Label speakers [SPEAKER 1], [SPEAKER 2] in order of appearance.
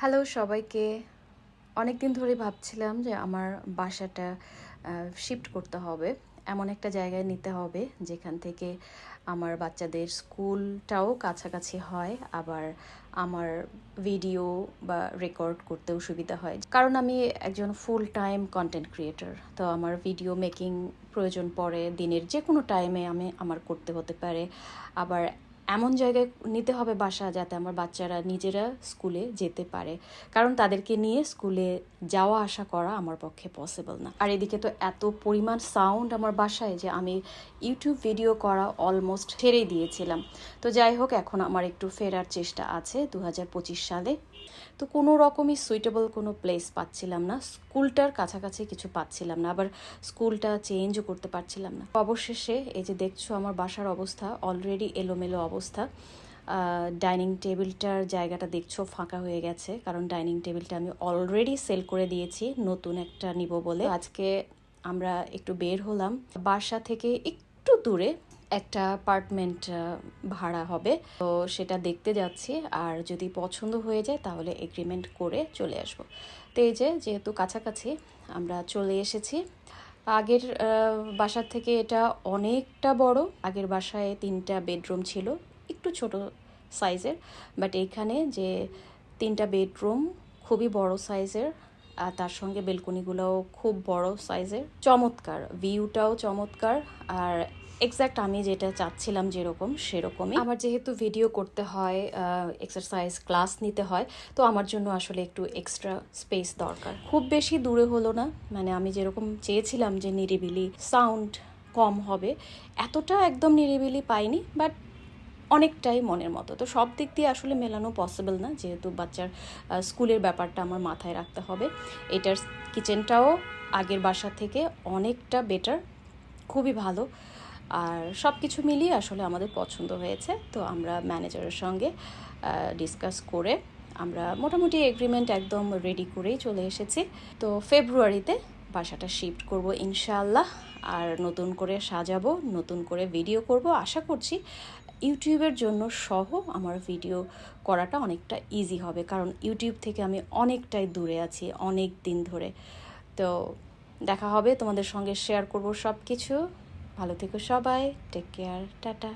[SPEAKER 1] Hello সবাইকে। অনেক দিন ধরে ভাবছিলাম যে আমার বাসাটা শিফট করতে হবে। এমন একটা জায়গায় নিতে হবে যেখান থেকে আমার বাচ্চাদের স্কুলটাও কাছাকাছি হয়, আবার আমার ভিডিও বা রেকর্ড করতেও সুবিধা হয়। কারণ আমি একজন ফুল টাইম কন্টেন্ট ক্রিয়েটর তো আমার ভিডিও মেকিং প্রয়োজন পড়ে দিনের যে কোনো টাইমে আমি আমার করতে হতে পারে। আবার এমন জায়গায় নিতে হবে বাসা যাতে আমার বাচ্চারা নিজেরা স্কুলে যেতে পারে। কারণ তাদেরকে নিয়ে স্কুলে যাওয়া, আসা করা আমার পক্ষে পসিবল না। আর এদিকে তো এত পরিমাণ সাউন্ড আমার বাসায় যে আমি ইউটিউব ভিডিও করা অলমোস্ট ছেড়েই দিয়েছিলাম। তো যাই হোক, এখন আমার একটু ফেরার চেষ্টা আছে দু হাজার পঁচিশ সালে। তো কোনো রকমই সুইটেবল কোনো প্লেস পাচ্ছিলাম না। স্কুলটার কাছাকাছি কিছু পাচ্ছিলাম না। আবার স্কুলটা চেঞ্জও করতে পারছিলাম না। অবশেষে এই যে দেখছ আমার বাসার অবস্থা অলরেডি এলোমেলো অবস্থা। ডাইনিং টেবিলটার জায়গাটা দেখছ ফাঁকা হয়ে গেছে, কারণ ডাইনিং টেবিলটা আমি অলরেডি সেল করে দিয়েছি, নতুন একটা নিব বলে। আজকে আমরা একটু বের হলাম। বাসা থেকে একটু দূরে একটা অ্যাপার্টমেন্ট ভাড়া হবে। তো সেটা দেখতে যাচ্ছি, আর যদি পছন্দ হয়ে যায় তাহলে এগ্রিমেন্ট করে চলে আসব। তো এই যে, যেহেতু কাছাকাছি আমরা চলে এসেছি। আগের বাসার থেকে এটা অনেকটা বড়। আগের বাসায় তিনটা বেডরুম ছিল। একটু ছোট সাইজের বাট এইখানে যে তিনটা বেডরুম খুবই বড় সাইজের আর তার সঙ্গে বেলকনিগুলোও খুব বড় সাইজের। চমৎকার ভিউটাও চমৎকার আর এক্স্যাক্ট আমি যেটা চাচ্ছিলাম যেরকম সেরকমই। আমার যেহেতু ভিডিও করতে হয় এক্সারসাইজ ক্লাস নিতে হয় তো আমার জন্য আসলে একটু এক্সট্রা স্পেস দরকার। খুব বেশি দূরে হলো না মানে আমি যেরকম চেয়েছিলাম যে নিরিবিলি সাউন্ড কম হবে এতটা একদম নিরিবিলি পাইনি বাট অনেকটাই মনের মতো। তো সব দিক দিয়ে আসলে মেলানো পসিবল না, যেহেতু বাচ্চার স্কুলের ব্যাপারটা আমার মাথায় রাখতে হবে। এটার কিচেনটাও আগের বাসা থেকে অনেকটা বেটার খুবই ভালো। আর সব কিছু মিলিয়ে আসলে আমাদের পছন্দ হয়েছে। তো আমরা ম্যানেজারের সঙ্গে ডিসকাস করে আমরা মোটামুটি এগ্রিমেন্ট একদম রেডি করেই চলে এসেছি। তো ফেব্রুয়ারিতে বাসাটা শিফট করব ইনশাআল্লাহ। আর নতুন করে সাজাবো, নতুন করে ভিডিও করব, আশা করছি ইউটিউবের জন্য সহ আমার ভিডিও করাটা অনেকটা ইজি হবে। কারণ ইউটিউব থেকে আমি অনেকটাই দূরে আছি, অনেক দিন ধরে। তো দেখা হবে, তোমাদের সঙ্গে শেয়ার করব সব কিছু ভালো থেকো সবাই টেক কেয়ার টাটা।